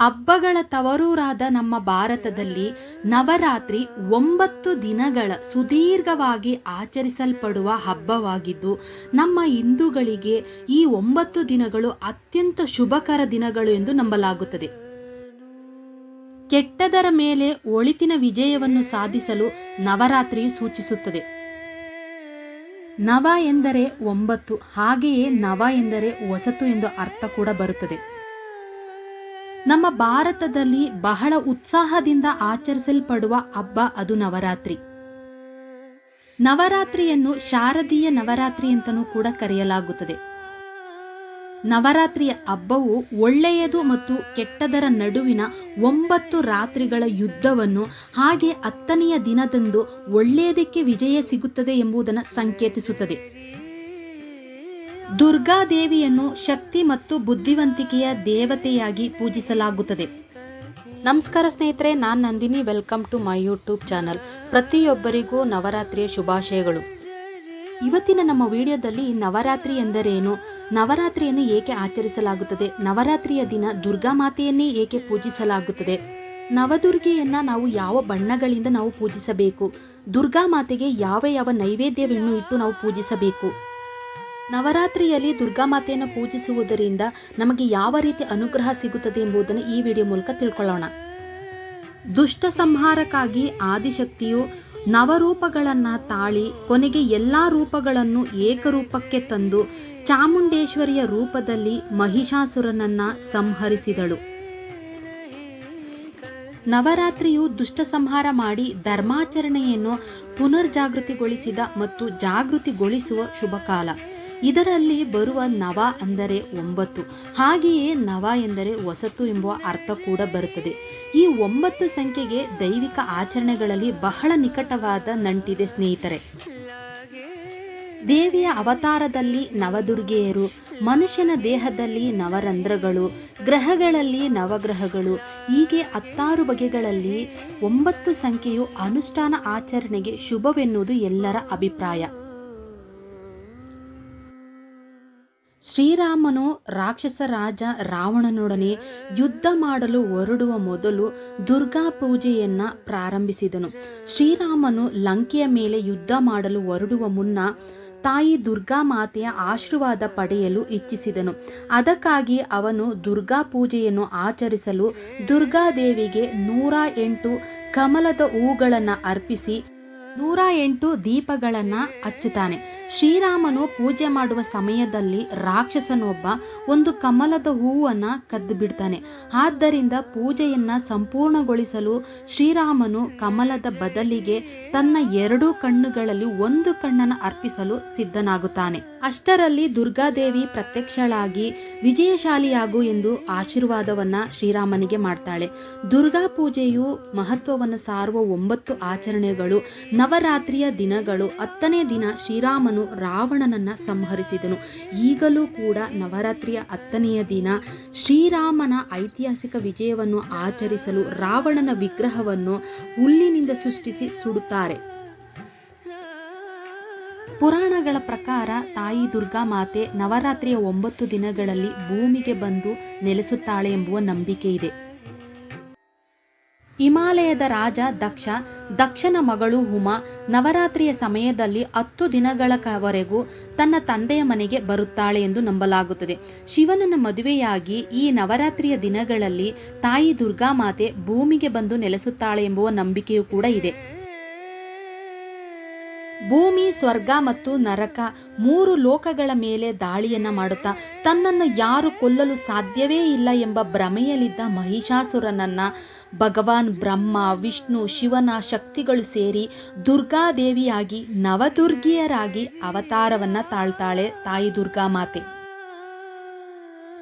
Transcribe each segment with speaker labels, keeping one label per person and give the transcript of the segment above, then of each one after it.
Speaker 1: ಹಬ್ಬಗಳ ತವರೂರಾದ ನಮ್ಮ ಭಾರತದಲ್ಲಿ ನವರಾತ್ರಿ ಒಂಬತ್ತು ದಿನಗಳ ಸುದೀರ್ಘವಾಗಿ ಆಚರಿಸಲ್ಪಡುವ ಹಬ್ಬವಾಗಿದ್ದು, ನಮ್ಮ ಹಿಂದೂಗಳಿಗೆ ಈ ಒಂಬತ್ತು ದಿನಗಳು ಅತ್ಯಂತ ಶುಭಕರ ದಿನಗಳು ಎಂದು ನಂಬಲಾಗುತ್ತದೆ. ಕೆಟ್ಟದರ ಮೇಲೆ ಒಳಿತಿನ ವಿಜಯವನ್ನು ಸಾಧಿಸಲು ನವರಾತ್ರಿ ಸೂಚಿಸುತ್ತದೆ. ನವ ಎಂದರೆ ಒಂಬತ್ತು, ಹಾಗೆಯೇ ನವ ಎಂದರೆ ಹೊಸತು ಎಂದು ಅರ್ಥ ಕೂಡ ಬರುತ್ತದೆ. ನಮ್ಮ ಭಾರತದಲ್ಲಿ ಬಹಳ ಉತ್ಸಾಹದಿಂದ ಆಚರಿಸಲ್ಪಡುವ ಹಬ್ಬ ಅದು ನವರಾತ್ರಿ. ನವರಾತ್ರಿಯನ್ನು ಶಾರದೀಯ ನವರಾತ್ರಿ ಅಂತಲೂ ಕೂಡ ಕರೆಯಲಾಗುತ್ತದೆ. ನವರಾತ್ರಿಯ ಹಬ್ಬವು ಒಳ್ಳೆಯದು ಮತ್ತು ಕೆಟ್ಟದರ ನಡುವಿನ ಒಂಬತ್ತು ರಾತ್ರಿಗಳ ಯುದ್ಧವನ್ನು ಹಾಗೆ ಹತ್ತನೆಯ ದಿನದಂದು ಒಳ್ಳೆಯದಕ್ಕೆ ವಿಜಯ ಸಿಗುತ್ತದೆ ಎಂಬುದನ್ನು ಸಂಕೇತಿಸುತ್ತದೆ. ದುರ್ಗಾದೇವಿಯನ್ನು ಶಕ್ತಿ ಮತ್ತು ಬುದ್ಧಿವಂತಿಕೆಯ ದೇವತೆಯಾಗಿ ಪೂಜಿಸಲಾಗುತ್ತದೆ. ನಮಸ್ಕಾರ ಸ್ನೇಹಿತರೆ, ನಾನು Nandini. Welcome to my YouTube channel. ಪ್ರತಿಯೊಬ್ಬರಿಗೂ ನವರಾತ್ರಿಯ ಶುಭಾಶಯಗಳು. ಇವತ್ತಿನ ನಮ್ಮ ವಿಡಿಯೋದಲ್ಲಿ ನವರಾತ್ರಿ ಎಂದರೇನು? ನವರಾತ್ರಿಯನ್ನು ಏಕೆ ಆಚರಿಸಲಾಗುತ್ತದೆ? ನವರಾತ್ರಿಯ ದಿನ ದುರ್ಗಾ ಮಾತೆಯನ್ನೇ ಏಕೆ ಪೂಜಿಸಲಾಗುತ್ತದೆ? ನವದುರ್ಗೆಯನ್ನ ನಾವು ಯಾವ ಬಣ್ಣಗಳಿಂದ ನಾವು ಪೂಜಿಸಬೇಕು? ದುರ್ಗಾ ಮಾತೆಗೆ ಯಾವ ಯಾವ ನೈವೇದ್ಯವನ್ನು ಇಟ್ಟು ನಾವು ಪೂಜಿಸಬೇಕು? ನವರಾತ್ರಿಯಲ್ಲಿ ದುರ್ಗಾ ಮಾತೆಯನ್ನು ಪೂಜಿಸುವುದರಿಂದ ನಮಗೆ ಯಾವ ರೀತಿ ಅನುಗ್ರಹ ಸಿಗುತ್ತದೆ ಎಂಬುದನ್ನು ಈ ವಿಡಿಯೋ ಮೂಲಕ ತಿಳ್ಕೊಳ್ಳೋಣ. ದುಷ್ಟ ಸಂಹಾರಕ್ಕಾಗಿ ಆದಿಶಕ್ತಿಯು ನವರೂಪಗಳನ್ನು ತಾಳಿ ಕೊನೆಗೆ ಎಲ್ಲ ರೂಪಗಳನ್ನು ಏಕರೂಪಕ್ಕೆ ತಂದು ಚಾಮುಂಡೇಶ್ವರಿಯ ರೂಪದಲ್ಲಿ ಮಹಿಷಾಸುರನನ್ನ ಸಂಹರಿಸಿದಳು. ನವರಾತ್ರಿಯು ದುಷ್ಟ ಸಂಹಾರ ಮಾಡಿ ಧರ್ಮಾಚರಣೆಯನ್ನು ಪುನರ್ಜಾಗೃತಿಗೊಳಿಸಿದ ಮತ್ತು ಜಾಗೃತಿಗೊಳಿಸುವ ಶುಭ ಕಾಲ ಇದರಲ್ಲಿ ಬರುವ ನವ ಅಂದರೆ ಒಂಬತ್ತು. ಹಾಗೆಯೇ ನವ ಎಂದರೆ ಹೊಸತು ಎಂಬ ಅರ್ಥ ಕೂಡ ಬರುತ್ತದೆ. ಈ ಒಂಬತ್ತು ಸಂಖ್ಯೆಗೆ ದೈವಿಕ ಆಚರಣೆಗಳಲ್ಲಿ ಬಹಳ ನಿಕಟವಾದ ನಂಟಿದೆ ಸ್ನೇಹಿತರೆ. ದೇವಿಯ ಅವತಾರದಲ್ಲಿ ನವದುರ್ಗೆಯರು, ಮನುಷ್ಯನ ದೇಹದಲ್ಲಿ ನವರಂಧ್ರಗಳು, ಗ್ರಹಗಳಲ್ಲಿ ನವಗ್ರಹಗಳು, ಹೀಗೆ ಹತ್ತಾರು ಬಗೆಗಳಲ್ಲಿ ಒಂಬತ್ತು ಸಂಖ್ಯೆಯು ಅನುಷ್ಠಾನ ಆಚರಣೆಗೆ ಶುಭವೆನ್ನುವುದು ಎಲ್ಲರ ಅಭಿಪ್ರಾಯ. ಶ್ರೀರಾಮನು ರಾಕ್ಷಸ ರಾಜ ರಾವಣನೊಡನೆ ಯುದ್ಧ ಮಾಡಲು ಹೊರಡುವ ಮೊದಲು ದುರ್ಗಾ ಪೂಜೆಯನ್ನ ಪ್ರಾರಂಭಿಸಿದನು. ಶ್ರೀರಾಮನು ಲಂಕೆಯ ಮೇಲೆ ಯುದ್ಧ ಮಾಡಲು ಹೊರಡುವ ಮುನ್ನ ತಾಯಿ ದುರ್ಗಾ ಮಾತೆಯ ಆಶೀರ್ವಾದ ಪಡೆಯಲು ಇಚ್ಛಿಸಿದನು. ಅದಕ್ಕಾಗಿ ಅವನು ದುರ್ಗಾ ಪೂಜೆಯನ್ನು ಆಚರಿಸಲು ದುರ್ಗಾದೇವಿಗೆ ನೂರ ಎಂಟು ಕಮಲದ ಹೂಗಳನ್ನು ಅರ್ಪಿಸಿ ನೂರ ಎಂಟು ದೀಪಗಳನ್ನ ಹಚ್ಚುತ್ತಾನೆ. ಶ್ರೀರಾಮನು ಪೂಜೆ ಮಾಡುವ ಸಮಯದಲ್ಲಿ ರಾಕ್ಷಸನೊಬ್ಬ ಒಂದು ಕಮಲದ ಹೂವನ್ನ ಕದ್ದು ಬಿಡ್ತಾನೆ. ಆದ್ದರಿಂದ ಪೂಜೆಯನ್ನ ಸಂಪೂರ್ಣಗೊಳಿಸಲು ಶ್ರೀರಾಮನು ಕಮಲದ ಬದಲಿಗೆ ತನ್ನ ಎರಡೂ ಕಣ್ಣುಗಳಲ್ಲಿ ಒಂದು ಕಣ್ಣನ್ನು ಅರ್ಪಿಸಲು ಸಿದ್ಧನಾಗುತ್ತಾನೆ. ಅಷ್ಟರಲ್ಲಿ ದುರ್ಗಾದೇವಿ ಪ್ರತ್ಯಕ್ಷಳಾಗಿ ವಿಜಯಶಾಲಿಯಾಗು ಎಂದು ಆಶೀರ್ವಾದವನ್ನ ಶ್ರೀರಾಮನಿಗೆ ಮಾಡ್ತಾಳೆ. ದುರ್ಗಾ ಪೂಜೆಯು ಮಹತ್ವವನ್ನು ಸಾರುವ ಒಂಬತ್ತು ಆಚರಣೆಗಳು, ನವರಾತ್ರಿಯ ದಿನಗಳು, ಹತ್ತನೇ ದಿನ ಶ್ರೀರಾಮನು ರಾವಣನನ್ನ ಸಂಹರಿಸಿದನು. ಈಗಲೂ ಕೂಡ ನವರಾತ್ರಿಯ ಹತ್ತನೆಯ ದಿನ ಶ್ರೀರಾಮನ ಐತಿಹಾಸಿಕ ವಿಜಯವನ್ನು ಆಚರಿಸಲು ರಾವಣನ ವಿಗ್ರಹವನ್ನು ಹುಲ್ಲಿನಿಂದ ಸೃಷ್ಟಿಸಿ ಸುಡುತ್ತಾರೆ. ಪುರಾಣಗಳ ಪ್ರಕಾರ ತಾಯಿ ದುರ್ಗಾ ಮಾತೆ ನವರಾತ್ರಿಯ ಒಂಬತ್ತು ದಿನಗಳಲ್ಲಿ ಭೂಮಿಗೆ ಬಂದು ನೆಲೆಸುತ್ತಾಳೆ ಎಂಬುವ ನಂಬಿಕೆ ಇದೆ. ಹಿಮಾಲಯದ ರಾಜ ದಕ್ಷ, ದಕ್ಷನ ಮಗಳು ಹುಮಾ ನವರಾತ್ರಿಯ ಸಮಯದಲ್ಲಿ ಹತ್ತು ದಿನಗಳವರೆಗೂ ತನ್ನ ತಂದೆಯ ಮನೆಗೆ ಬರುತ್ತಾಳೆ ಎಂದು ನಂಬಲಾಗುತ್ತದೆ. ಶಿವನನ್ನ ಮದುವೆಯಾಗಿ ಈ ನವರಾತ್ರಿಯ ದಿನಗಳಲ್ಲಿ ತಾಯಿ ದುರ್ಗಾ ಮಾತೆ ಭೂಮಿಗೆ ಬಂದು ನೆಲೆಸುತ್ತಾಳೆ ಎಂಬುವ ನಂಬಿಕೆಯೂ ಕೂಡ ಇದೆ. ಭೂಮಿ, ಸ್ವರ್ಗ ಮತ್ತು ನರಕ ಮೂರು ಲೋಕಗಳ ಮೇಲೆ ದಾಳಿಯನ್ನ ಮಾಡುತ್ತಾ ತನ್ನನ್ನು ಯಾರು ಕೊಲ್ಲಲು ಸಾಧ್ಯವೇ ಇಲ್ಲ ಎಂಬ ಭ್ರಮೆಯಲ್ಲಿದ್ದ ಮಹಿಷಾಸುರನನ್ನ ಭಗವಾನ್ ಬ್ರಹ್ಮ, ವಿಷ್ಣು, ಶಿವನ ಶಕ್ತಿಗಳು ಸೇರಿ ದುರ್ಗಾದೇವಿಯಾಗಿ ನವದುರ್ಗಿಯರಾಗಿ ಅವತಾರವನ್ನ ತಾಳ್ತಾಳೆ ತಾಯಿ ದುರ್ಗಾ ಮಾತೆ.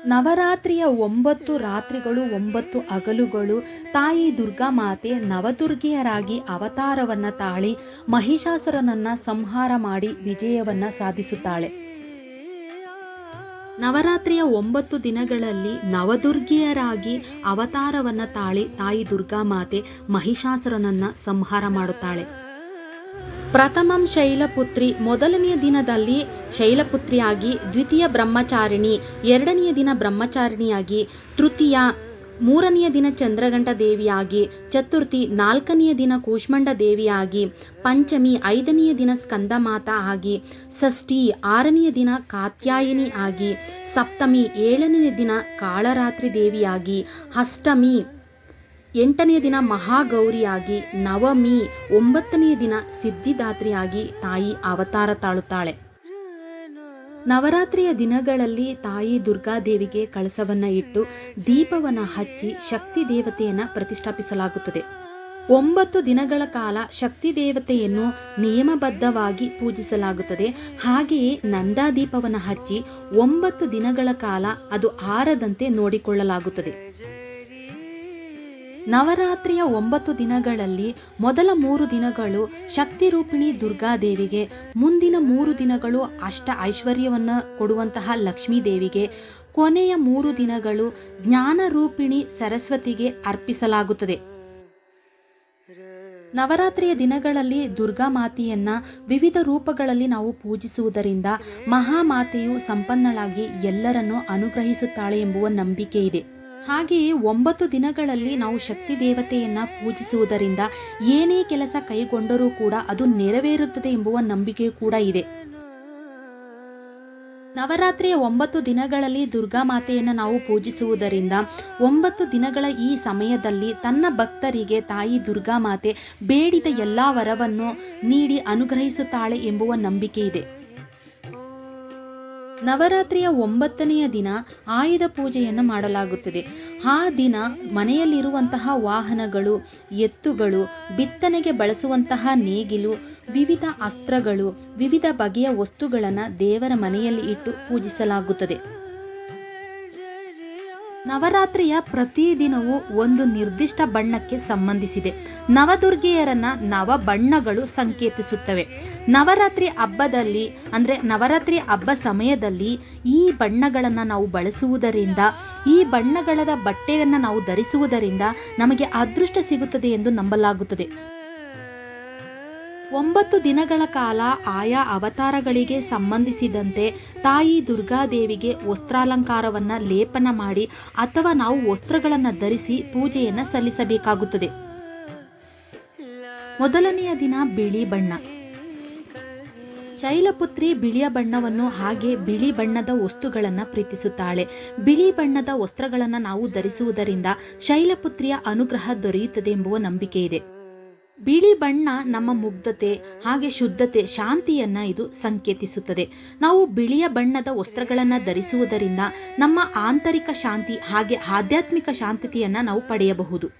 Speaker 1: ನವರಾತ್ರಿಯ ಒಂಬತ್ತು ರಾತ್ರಿಗಳು, ಒಂಬತ್ತು ಹಗಲುಗಳು, ತಾಯಿ ದುರ್ಗಾ ಮಾತೆ ನವದುರ್ಗಿಯರಾಗಿ ಅವತಾರವನ್ನ ತಾಳಿ ಮಹಿಷಾಸುರನನ್ನ ಸಂಹಾರ ಮಾಡಿ ವಿಜಯವನ್ನ ಸಾಧಿಸುತ್ತಾಳೆ. ನವರಾತ್ರಿಯ ಒಂಬತ್ತು ದಿನಗಳಲ್ಲಿ ನವದುರ್ಗಿಯರಾಗಿ ಅವತಾರವನ್ನ ತಾಳಿ ತಾಯಿ ದುರ್ಗಾ ಮಾತೆ ಮಹಿಷಾಸುರನನ್ನ ಸಂಹಾರ ಮಾಡುತ್ತಾಳೆ. ಪ್ರಥಮಂ ಶೈಲಪುತ್ರಿ ಮೊದಲನೆಯ ದಿನದಲ್ಲಿ ಶೈಲಪುತ್ರಿಯಾಗಿ ದ್ವಿತೀಯ ಬ್ರಹ್ಮಚಾರಿಣಿ, ಎರಡನೆಯ ದಿನ ಬ್ರಹ್ಮಚಾರಿಣಿಯಾಗಿ, ತೃತೀಯ, ಮೂರನೆಯ ದಿನ ಚಂದ್ರಗಂಟ ದೇವಿಯಾಗಿ, ಚತುರ್ಥಿ, ನಾಲ್ಕನೆಯ ದಿನ ಕೂಷ್ಮಂಡ ದೇವಿಯಾಗಿ, ಪಂಚಮಿ, ಐದನೆಯ ದಿನ ಸ್ಕಂದಮಾತ ಆಗಿ, ಷಷ್ಠಿ, ಆರನೆಯ ದಿನ ಕಾತ್ಯಾಯಿನಿ ಆಗಿ, ಸಪ್ತಮಿ, ಏಳನೆಯ ದಿನ ಕಾಳರಾತ್ರಿ ದೇವಿಯಾಗಿ, ಅಷ್ಟಮಿ ಎಂಟನೆಯ ದಿನ ಮಹಾಗೌರಿಯಾಗಿ ನವಮಿ ಒಂಬತ್ತನೆಯ ದಿನ ಸಿದ್ಧಿದಾತ್ರಿಯಾಗಿ ತಾಯಿ ಅವತಾರ ತಾಳುತ್ತಾಳೆ. ನವರಾತ್ರಿಯ ದಿನಗಳಲ್ಲಿ ತಾಯಿ ದುರ್ಗಾದೇವಿಗೆ ಕಳಸವನ್ನ ಇಟ್ಟು ದೀಪವನ್ನು ಹಚ್ಚಿ ಶಕ್ತಿ ದೇವತೆಯನ್ನು ಪ್ರತಿಷ್ಠಾಪಿಸಲಾಗುತ್ತದೆ. ಒಂಬತ್ತು ದಿನಗಳ ಕಾಲ ಶಕ್ತಿ ದೇವತೆಯನ್ನು ನಿಯಮಬದ್ಧವಾಗಿ ಪೂಜಿಸಲಾಗುತ್ತದೆ. ಹಾಗೆಯೇ ನಂದಾದೀಪವನ್ನು ಹಚ್ಚಿ ಒಂಬತ್ತು ದಿನಗಳ ಕಾಲ ಅದು ಆರದಂತೆ ನೋಡಿಕೊಳ್ಳಲಾಗುತ್ತದೆ. ನವರಾತ್ರಿಯ ಒಂಬತ್ತು ದಿನಗಳಲ್ಲಿ ಮೊದಲ ಮೂರು ದಿನಗಳು ಶಕ್ತಿ ರೂಪಿಣಿ ದುರ್ಗಾದೇವಿಗೆ, ಮುಂದಿನ ಮೂರು ದಿನಗಳು ಅಷ್ಟ ಐಶ್ವರ್ಯವನ್ನು ಕೊಡುವಂತಹ ಲಕ್ಷ್ಮೀ ದೇವಿಗೆ ಕೊನೆಯ ಮೂರು ದಿನಗಳು ಜ್ಞಾನರೂಪಿಣಿ ಸರಸ್ವತಿಗೆ ಅರ್ಪಿಸಲಾಗುತ್ತದೆ. ನವರಾತ್ರಿಯ ದಿನಗಳಲ್ಲಿ ದುರ್ಗಾ ಮಾತೆಯನ್ನ ವಿವಿಧ ರೂಪಗಳಲ್ಲಿ ನಾವು ಪೂಜಿಸುವುದರಿಂದ ಮಹಾಮಾತೆಯು ಸಂಪನ್ನಳಾಗಿ ಎಲ್ಲರನ್ನು ಅನುಗ್ರಹಿಸುತ್ತಾಳೆ ಎಂಬುವ ನಂಬಿಕೆ ಇದೆ. ಹಾಗೆಯೇ ಒಂಬತ್ತು ದಿನಗಳಲ್ಲಿ ನಾವು ಶಕ್ತಿ ದೇವತೆಯನ್ನು ಪೂಜಿಸುವುದರಿಂದ ಏನೇ ಕೆಲಸ ಕೈಗೊಂಡರೂ ಕೂಡ ಅದು ನೆರವೇರುತ್ತದೆ ಎಂಬುವ ನಂಬಿಕೆ ಕೂಡ ಇದೆ. ನವರಾತ್ರಿಯ ಒಂಬತ್ತು ದಿನಗಳಲ್ಲಿ ದುರ್ಗಾ ಮಾತೆಯನ್ನು ನಾವು ಪೂಜಿಸುವುದರಿಂದ ಒಂಬತ್ತು ದಿನಗಳ ಈ ಸಮಯದಲ್ಲಿ ತನ್ನ ಭಕ್ತರಿಗೆ ತಾಯಿ ದುರ್ಗಾ ಮಾತೆ ಬೇಡಿದ ಎಲ್ಲ ವರವನ್ನು ನೀಡಿ ಅನುಗ್ರಹಿಸುತ್ತಾಳೆ ಎಂಬುವ ನಂಬಿಕೆ ಇದೆ. ನವರಾತ್ರಿಯ ಒಂಬತ್ತನೆಯ ದಿನ ಆಯುಧ ಪೂಜೆಯನ್ನು ಮಾಡಲಾಗುತ್ತದೆ. ಆ ದಿನ ಮನೆಯಲ್ಲಿರುವಂತಹ ವಾಹನಗಳು, ಎತ್ತುಗಳು, ಬಿತ್ತನೆಗೆ ಬಳಸುವಂತಹ ನೇಗಿಲು, ವಿವಿಧ ಅಸ್ತ್ರಗಳು, ವಿವಿಧ ಬಗೆಯ ವಸ್ತುಗಳನ್ನು ದೇವರ ಮನೆಯಲ್ಲಿ ಇಟ್ಟು ಪೂಜಿಸಲಾಗುತ್ತದೆ. ನವರಾತ್ರಿಯ ಪ್ರತಿದಿನವೂ ಒಂದು ನಿರ್ದಿಷ್ಟ ಬಣ್ಣಕ್ಕೆ ಸಂಬಂಧಿಸಿದೆ. ನವದುರ್ಗೆಯರನ್ನ ನವ ಬಣ್ಣಗಳು ಸಂಕೇತಿಸುತ್ತವೆ. ನವರಾತ್ರಿ ಹಬ್ಬದಲ್ಲಿ, ಅಂದರೆ ನವರಾತ್ರಿ ಹಬ್ಬ ಸಮಯದಲ್ಲಿ ಈ ಬಣ್ಣಗಳನ್ನು ನಾವು ಬಳಸುವುದರಿಂದ, ಈ ಬಣ್ಣಗಳದ ಬಟ್ಟೆಯನ್ನು ನಾವು ಧರಿಸುವುದರಿಂದ ನಮಗೆ ಅದೃಷ್ಟ ಸಿಗುತ್ತದೆ ಎಂದು ನಂಬಲಾಗುತ್ತದೆ. ಒಂಬತ್ತು ದಿನಗಳ ಕಾಲ ಆಯಾ ಅವತಾರಗಳಿಗೆ ಸಂಬಂಧಿಸಿದಂತೆ ತಾಯಿ ದುರ್ಗಾದೇವಿಗೆ ವಸ್ತ್ರಾಲಂಕಾರವನ್ನು ಲೇಪನ ಮಾಡಿ ಅಥವಾ ನಾವು ವಸ್ತ್ರಗಳನ್ನು ಧರಿಸಿ ಪೂಜೆಯನ್ನು ಸಲ್ಲಿಸಬೇಕಾಗುತ್ತದೆ. ಮೊದಲನೆಯ ದಿನ ಬಿಳಿ ಬಣ್ಣ. ಶೈಲಪುತ್ರಿ ಬಿಳಿಯ ಬಣ್ಣವನ್ನು ಹಾಗೆ ಬಿಳಿ ಬಣ್ಣದ ವಸ್ತುಗಳನ್ನು ಪ್ರೀತಿಸುತ್ತಾಳೆ. ಬಿಳಿ ಬಣ್ಣದ ವಸ್ತ್ರಗಳನ್ನು ನಾವು ಧರಿಸುವುದರಿಂದ ಶೈಲಪುತ್ರಿಯ ಅನುಗ್ರಹ ದೊರೆಯುತ್ತದೆ ಎಂಬುವ ನಂಬಿಕೆ ಇದೆ. ಬಿಳಿ ಬಣ್ಣ ನಮ್ಮ ಮುಗ್ಧತೆ, ಹಾಗೆ ಶುದ್ಧತೆ, ಶಾಂತಿಯನ್ನ ಇದು ಸಂಕೇತಿಸುತ್ತದೆ. ನಾವು ಬಿಳಿಯ ಬಣ್ಣದ ವಸ್ತ್ರಗಳನ್ನು ಧರಿಸುವುದರಿಂದ ನಮ್ಮ ಆಂತರಿಕ ಶಾಂತಿ ಹಾಗೆ ಆಧ್ಯಾತ್ಮಿಕ ಶಾಂತತೆಯನ್ನ ನಾವು ಪಡೆಯಬಹುದು.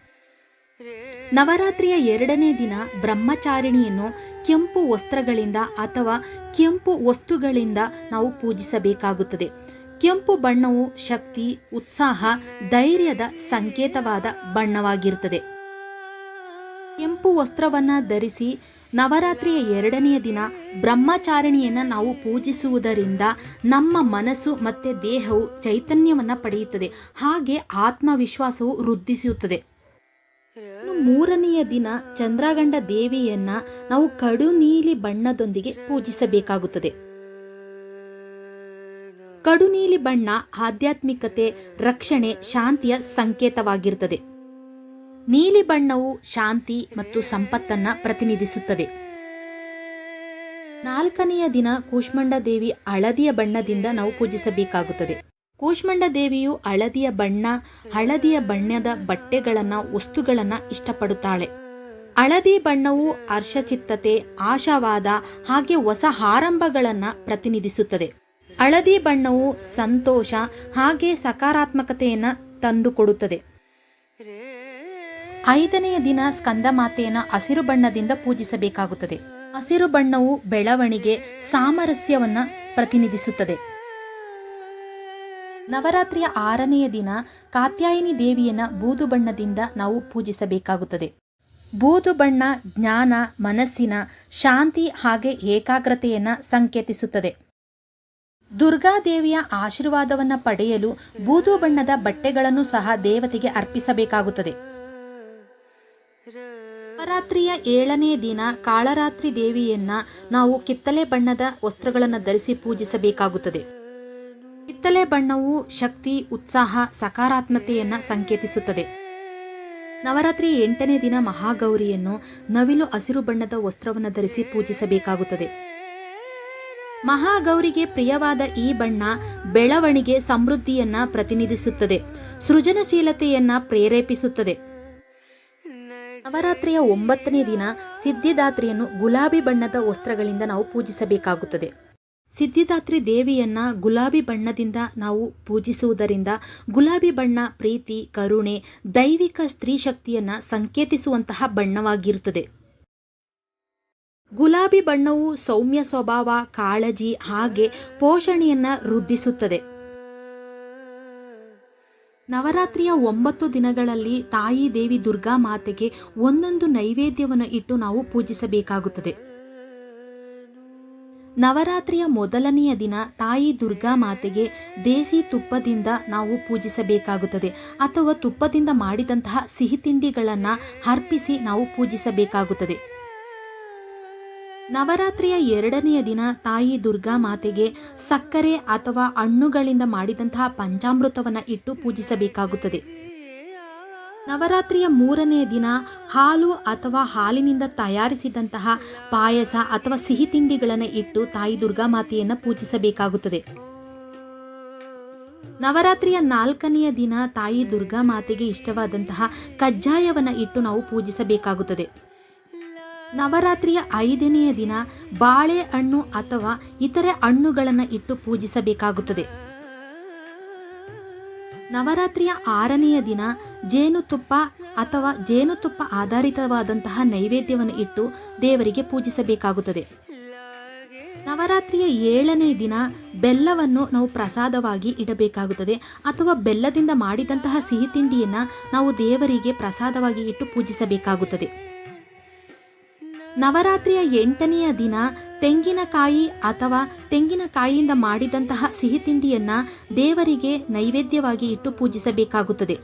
Speaker 1: ನವರಾತ್ರಿಯ ಎರಡನೇ ದಿನ ಬ್ರಹ್ಮಚಾರಿಣಿಯನ್ನು ಕೆಂಪು ವಸ್ತ್ರಗಳಿಂದ ಅಥವಾ ಕೆಂಪು ವಸ್ತುಗಳಿಂದ ನಾವು ಪೂಜಿಸಬೇಕಾಗುತ್ತದೆ. ಕೆಂಪು ಬಣ್ಣವು ಶಕ್ತಿ, ಉತ್ಸಾಹ, ಧೈರ್ಯದ ಸಂಕೇತವಾದ ಬಣ್ಣವಾಗಿರುತ್ತದೆ. ಕೆಂಪು ವಸ್ತ್ರವನ್ನು ಧರಿಸಿ ನವರಾತ್ರಿಯ ಎರಡನೆಯ ದಿನ ಬ್ರಹ್ಮಚಾರಿಣಿಯನ್ನು ನಾವು ಪೂಜಿಸುವುದರಿಂದ ನಮ್ಮ ಮನಸ್ಸು ಮತ್ತು ದೇಹವು ಚೈತನ್ಯವನ್ನು ಪಡೆಯುತ್ತದೆ. ಹಾಗೆ ಆತ್ಮವಿಶ್ವಾಸವು ವೃದ್ಧಿಸುತ್ತದೆ. ಮೂರನೆಯ ದಿನ ಚಂದ್ರಗಂಡ ದೇವಿಯನ್ನು ನಾವು ಕಡು ನೀಲಿ ಬಣ್ಣದೊಂದಿಗೆ ಪೂಜಿಸಬೇಕಾಗುತ್ತದೆ. ಕಡು ನೀಲಿ ಬಣ್ಣ ಆಧ್ಯಾತ್ಮಿಕತೆ, ರಕ್ಷಣೆ, ಶಾಂತಿಯ ಸಂಕೇತವಾಗಿರುತ್ತದೆ ನೀಲಿ ಬಣ್ಣವು ಶಾಂತಿ ಮತ್ತು ಸಂಪತ್ತನ್ನ ಪ್ರತಿನಿಧಿಸುತ್ತದೆ. ನಾಲ್ಕನೆಯ ದಿನ ಕೂಷ್ಮಂಡ ದೇವಿ ಹಳದಿಯ ಬಣ್ಣದಿಂದ ನಾವು ಪೂಜಿಸಬೇಕಾಗುತ್ತದೆ. ಕೂಷ್ಮಂಡ ದೇವಿಯು ಹಳದಿಯ ಬಣ್ಣ, ಹಳದಿಯ ಬಣ್ಣದ ಬಟ್ಟೆಗಳನ್ನ, ವಸ್ತುಗಳನ್ನ ಇಷ್ಟಪಡುತ್ತಾಳೆ. ಹಳದಿ ಬಣ್ಣವು ಹರ್ಷಚಿತ್ತತೆ, ಆಶಾವಾದ, ಹಾಗೆ ಹೊಸ ಆರಂಭಗಳನ್ನ ಪ್ರತಿನಿಧಿಸುತ್ತದೆ. ಹಳದಿ ಬಣ್ಣವು ಸಂತೋಷ, ಹಾಗೆ ಸಕಾರಾತ್ಮಕತೆಯನ್ನ ತಂದುಕೊಡುತ್ತದೆ. ಐದನೆಯ ದಿನ ಸ್ಕಂದ ಮಾತೆಯನ್ನು ಹಸಿರು ಬಣ್ಣದಿಂದ ಪೂಜಿಸಬೇಕಾಗುತ್ತದೆ. ಹಸಿರು ಬಣ್ಣವು ಬೆಳವಣಿಗೆ, ಸಾಮರಸ್ಯವನ್ನ ಪ್ರತಿನಿಧಿಸುತ್ತದೆ. ನವರಾತ್ರಿಯ ಆರನೆಯ ದಿನ ಕಾತ್ಯಾಯಿನಿ ದೇವಿಯನ್ನ ಬೂದು ಬಣ್ಣದಿಂದ ನಾವು ಪೂಜಿಸಬೇಕಾಗುತ್ತದೆ. ಬೂದು ಬಣ್ಣ ಜ್ಞಾನ, ಮನಸ್ಸಿನ ಶಾಂತಿ ಹಾಗೆ ಏಕಾಗ್ರತೆಯನ್ನ ಸಂಕೇತಿಸುತ್ತದೆ. ದುರ್ಗಾದೇವಿಯ ಆಶೀರ್ವಾದವನ್ನು ಪಡೆಯಲು ಬೂದು ಬಣ್ಣದ ಬಟ್ಟೆಗಳನ್ನು ಸಹ ದೇವತೆಗೆ ಅರ್ಪಿಸಬೇಕಾಗುತ್ತದೆ. ನವರಾತ್ರಿಯ ಏಳನೇ ದಿನ ಕಾಳರಾತ್ರಿ ದೇವಿಯನ್ನ ನಾವು ಕಿತ್ತಲೆ ಬಣ್ಣದ ವಸ್ತ್ರಗಳನ್ನು ಧರಿಸಿ ಪೂಜಿಸಬೇಕಾಗುತ್ತದೆ. ಕಿತ್ತಲೆ ಬಣ್ಣವು ಶಕ್ತಿ, ಉತ್ಸಾಹ, ಸಕಾರಾತ್ಮತೆಯನ್ನು ಸಂಕೇತಿಸುತ್ತದೆ. ನವರಾತ್ರಿ ಎಂಟನೇ ದಿನ ಮಹಾಗೌರಿಯನ್ನು ನವಿಲು ಹಸಿರು ಬಣ್ಣದ ವಸ್ತ್ರವನ್ನು ಧರಿಸಿ ಪೂಜಿಸಬೇಕಾಗುತ್ತದೆ. ಮಹಾಗೌರಿಗೆ ಪ್ರಿಯವಾದ ಈ ಬಣ್ಣ ಬೆಳವಣಿಗೆ ಸಮೃದ್ಧಿಯನ್ನ ಪ್ರತಿನಿಧಿಸುತ್ತದೆ. ಸೃಜನಶೀಲತೆಯನ್ನ ಪ್ರೇರೇಪಿಸುತ್ತದೆ. ನವರಾತ್ರಿಯ ಒಂಬತ್ತನೇ ದಿನ ಸಿದ್ಧಿದಾತ್ರಿಯನ್ನು ಗುಲಾಬಿ ಬಣ್ಣದ ವಸ್ತ್ರಗಳಿಂದ ನಾವು ಪೂಜಿಸಬೇಕಾಗುತ್ತದೆ. ಸಿದ್ಧಿದಾತ್ರಿ ದೇವಿಯನ್ನ ಗುಲಾಬಿ ಬಣ್ಣದಿಂದ ನಾವು ಪೂಜಿಸುವುದರಿಂದ ಗುಲಾಬಿ ಬಣ್ಣ, ಪ್ರೀತಿ, ಕರುಣೆ, ದೈವಿಕ ಸ್ತ್ರೀ ಶಕ್ತಿಯನ್ನು ಸಂಕೇತಿಸುವಂತಹ ಬಣ್ಣವಾಗಿರುತ್ತದೆ. ಗುಲಾಬಿ ಬಣ್ಣವು ಸೌಮ್ಯ ಸ್ವಭಾವ, ಕಾಳಜಿ, ಹಾಗೆ ಪೋಷಣೆಯನ್ನು ವೃದ್ಧಿಸುತ್ತದೆ. ನವರಾತ್ರಿಯ ಒಂಬತ್ತು ದಿನಗಳಲ್ಲಿ ತಾಯಿ ದೇವಿ ದುರ್ಗಾ ಮಾತೆಗೆ ಒಂದೊಂದು ನೈವೇದ್ಯವನ್ನು ಇಟ್ಟು ನಾವು ಪೂಜಿಸಬೇಕಾಗುತ್ತದೆ. ನವರಾತ್ರಿಯ ಮೊದಲನೆಯ ದಿನ ತಾಯಿ ದುರ್ಗಾ ಮಾತೆಗೆ ದೇಸಿ ತುಪ್ಪದಿಂದ ನಾವು ಪೂಜಿಸಬೇಕಾಗುತ್ತದೆ. ಅಥವಾ ತುಪ್ಪದಿಂದ ಮಾಡಿದಂತಹ ಸಿಹಿ ತಿಂಡಿಗಳನ್ನು ಅರ್ಪಿಸಿ ನಾವು ಪೂಜಿಸಬೇಕಾಗುತ್ತದೆ. ನವರಾತ್ರಿಯ ಎರಡನೆಯ ದಿನ ತಾಯಿ ದುರ್ಗಾ ಮಾತೆಗೆ ಸಕ್ಕರೆ ಅಥವಾ ಹಣ್ಣುಗಳಿಂದ ಮಾಡಿದಂತಹ ಪಂಚಾಮೃತವನ್ನು ಇಟ್ಟು ಪೂಜಿಸಬೇಕಾಗುತ್ತದೆ. ನವರಾತ್ರಿಯ ಮೂರನೆಯ ದಿನ ಹಾಲು ಅಥವಾ ಹಾಲಿನಿಂದ ತಯಾರಿಸಿದಂತಹ ಪಾಯಸ ಅಥವಾ ಸಿಹಿ ತಿಂಡಿಗಳನ್ನು ಇಟ್ಟು ತಾಯಿ ದುರ್ಗಾ ಮಾತೆಯನ್ನು ಪೂಜಿಸಬೇಕಾಗುತ್ತದೆ. ನವರಾತ್ರಿಯ ನಾಲ್ಕನೆಯ ದಿನ ತಾಯಿ ದುರ್ಗಾ ಮಾತೆಗೆ ಇಷ್ಟವಾದಂತಹ ಕಜ್ಜಾಯವನ್ನು ಇಟ್ಟು ನಾವು ಪೂಜಿಸಬೇಕಾಗುತ್ತದೆ. ನವರಾತ್ರಿಯ ಐದನೆಯ ದಿನ ಬಾಳೆಹಣ್ಣು ಅಥವಾ ಇತರೆ ಹಣ್ಣುಗಳನ್ನು ಇಟ್ಟು ಪೂಜಿಸಬೇಕಾಗುತ್ತದೆ. ನವರಾತ್ರಿಯ ಆರನೆಯ ದಿನ ಜೇನುತುಪ್ಪ ಅಥವಾ ಜೇನುತುಪ್ಪ ಆಧಾರಿತವಾದಂತಹ ನೈವೇದ್ಯವನ್ನು ಇಟ್ಟು ದೇವರಿಗೆ ಪೂಜಿಸಬೇಕಾಗುತ್ತದೆ. ನವರಾತ್ರಿಯ ಏಳನೇ ದಿನ ಬೆಲ್ಲವನ್ನು ನಾವು ಪ್ರಸಾದವಾಗಿ ಇಡಬೇಕಾಗುತ್ತದೆ ಅಥವಾ ಬೆಲ್ಲದಿಂದ ಮಾಡಿದಂತಹ ಸಿಹಿ ತಿಂಡಿಯನ್ನು ನಾವು ದೇವರಿಗೆ ಪ್ರಸಾದವಾಗಿ ಇಟ್ಟು ಪೂಜಿಸಬೇಕಾಗುತ್ತದೆ. ನವರಾತ್ರಿಯ ಎಂಟನೆಯ ದಿನ ತೆಂಗಿನಕಾಯಿ ಅಥವಾ ತೆಂಗಿನಕಾಯಿಯಿಂದ ಮಾಡಿದಂತಹ ಸಿಹಿ ತಿಂಡಿಯನ್ನ ದೇವರಿಗೆ ನೈವೇದ್ಯವಾಗಿ ಇಟ್ಟು ಪೂಜಿಸಬೇಕಾಗುತ್ತದೆ.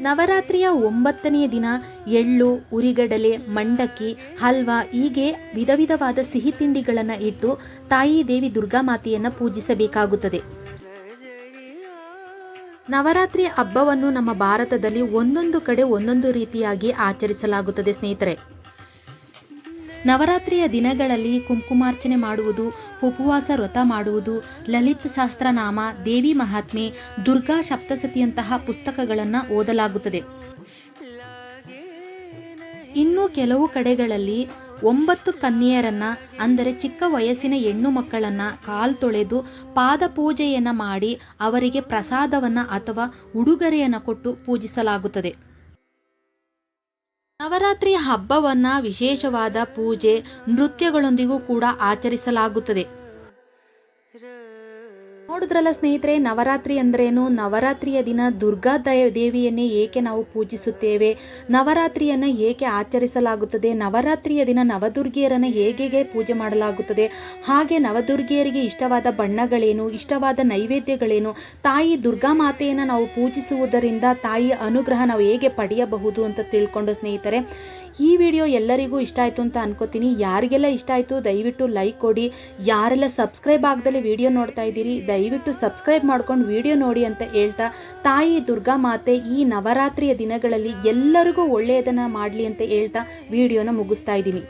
Speaker 1: ನವರಾತ್ರಿಯ ಒಂಬತ್ತನೆಯ ದಿನ ಎಳ್ಳು, ಉರಿಗಡಲೆ, ಮಂಡಕ್ಕಿ, ಹಲ್ವಾ ಹೀಗೆ ವಿಧ ವಿಧವಾದ ಸಿಹಿ ತಿಂಡಿಗಳನ್ನು ಇಟ್ಟು ತಾಯಿ ದೇವಿ ದುರ್ಗಾ ಮಾತೆಯನ್ನು ಪೂಜಿಸಬೇಕಾಗುತ್ತದೆ. ನವರಾತ್ರಿ ಹಬ್ಬವನ್ನು ನಮ್ಮ ಭಾರತದಲ್ಲಿ ಒಂದೊಂದು ಕಡೆ ಒಂದೊಂದು ರೀತಿಯಾಗಿ ಆಚರಿಸಲಾಗುತ್ತದೆ, ಸ್ನೇಹಿತರೆ. ನವರಾತ್ರಿಯ ದಿನಗಳಲ್ಲಿ ಕುಂಕುಮಾರ್ಚನೆ ಮಾಡುವುದು, ಉಪವಾಸ ವ್ರತ ಮಾಡುವುದು, ಲಲಿತ್ ಸಹಸ್ರನಾಮ ದೇವಿ ಮಹಾತ್ಮೆ, ದುರ್ಗಾ ಸಪ್ತಸತಿಯಂತಹ ಪುಸ್ತಕಗಳನ್ನು ಓದಲಾಗುತ್ತದೆ. ಇನ್ನು ಕೆಲವು ಕಡೆಗಳಲ್ಲಿ ಒಂಬತ್ತು ಕನ್ಯೆಯರನ್ನ, ಅಂದರೆ ಚಿಕ್ಕ ವಯಸ್ಸಿನ ಹೆಣ್ಣು ಮಕ್ಕಳನ್ನ ಕಾಲ್ ತೊಳೆದು ಪಾದ ಪೂಜೆಯನ್ನ ಮಾಡಿ ಅವರಿಗೆ ಪ್ರಸಾದವನ್ನ ಅಥವಾ ಉಡುಗೊರೆಯನ್ನು ಕೊಟ್ಟು ಪೂಜಿಸಲಾಗುತ್ತದೆ. ನವರಾತ್ರಿ ಹಬ್ಬವನ್ನ ವಿಶೇಷವಾದ ಪೂಜೆ, ನೃತ್ಯಗಳೊಂದಿಗೂ ಕೂಡ ಆಚರಿಸಲಾಗುತ್ತದೆ. ನೋಡಿದ್ರಲ್ಲ ಸ್ನೇಹಿತರೆ, ನವರಾತ್ರಿ ಅಂದ್ರೇನು? ನವರಾತ್ರಿಯ ದಿನ ದುರ್ಗಾ ದೇವಿಯನ್ನೇ ಏಕೆ ನಾವು ಪೂಜಿಸುತ್ತೇವೆ? ನವರಾತ್ರಿಯನ್ನು ಏಕೆ ಆಚರಿಸಲಾಗುತ್ತದೆ? ನವರಾತ್ರಿಯ ದಿನ ನವದುರ್ಗಿಯರನ್ನು ಹೇಗೆ ಪೂಜೆ ಮಾಡಲಾಗುತ್ತದೆ? ಹಾಗೆ ನವದುರ್ಗಿಯರಿಗೆ ಇಷ್ಟವಾದ ಬಣ್ಣಗಳೇನು? ಇಷ್ಟವಾದ ನೈವೇದ್ಯಗಳೇನು? ತಾಯಿ ದುರ್ಗಾ ಮಾತೆಯನ್ನು ನಾವು ಪೂಜಿಸುವುದರಿಂದ ತಾಯಿಯ ಅನುಗ್ರಹ ನಾವು ಹೇಗೆ ಪಡೆಯಬಹುದು ಅಂತ ತಿಳ್ಕೊಂಡು ಸ್ನೇಹಿತರೆ, ಈ ವಿಡಿಯೋ ಎಲ್ಲರಿಗೂ ಇಷ್ಟ ಆಯಿತು ಅಂತ ಅನ್ಕೋತೀನಿ. ಯಾರಿಗೆಲ್ಲ ಇಷ್ಟ ಆಯಿತು ದಯವಿಟ್ಟು ಲೈಕ್ ಕೊಡಿ. ಯಾರೆಲ್ಲ ಸಬ್ಸ್ಕ್ರೈಬ್ ಆಗದಲ್ಲಿ ವಿಡಿಯೋ ನೋಡ್ತಾ ಇದ್ದೀರಿ ದಯವಿಟ್ಟು ಸಬ್ಸ್ಕ್ರೈಬ್ ಮಾಡ್ಕೊಂಡು ವಿಡಿಯೋ ನೋಡಿ ಅಂತ ಹೇಳ್ತಾ, ತಾಯಿ ದುರ್ಗಾ ಮಾತೆ ಈ ನವರಾತ್ರಿಯ ದಿನಗಳಲ್ಲಿ ಎಲ್ಲರಿಗೂ ಒಳ್ಳೆಯದನ್ನು ಮಾಡಲಿ ಅಂತ ಹೇಳ್ತಾ ವಿಡಿಯೋನ ಮುಗಿಸ್ತಾ ಇದ್ದೀನಿ.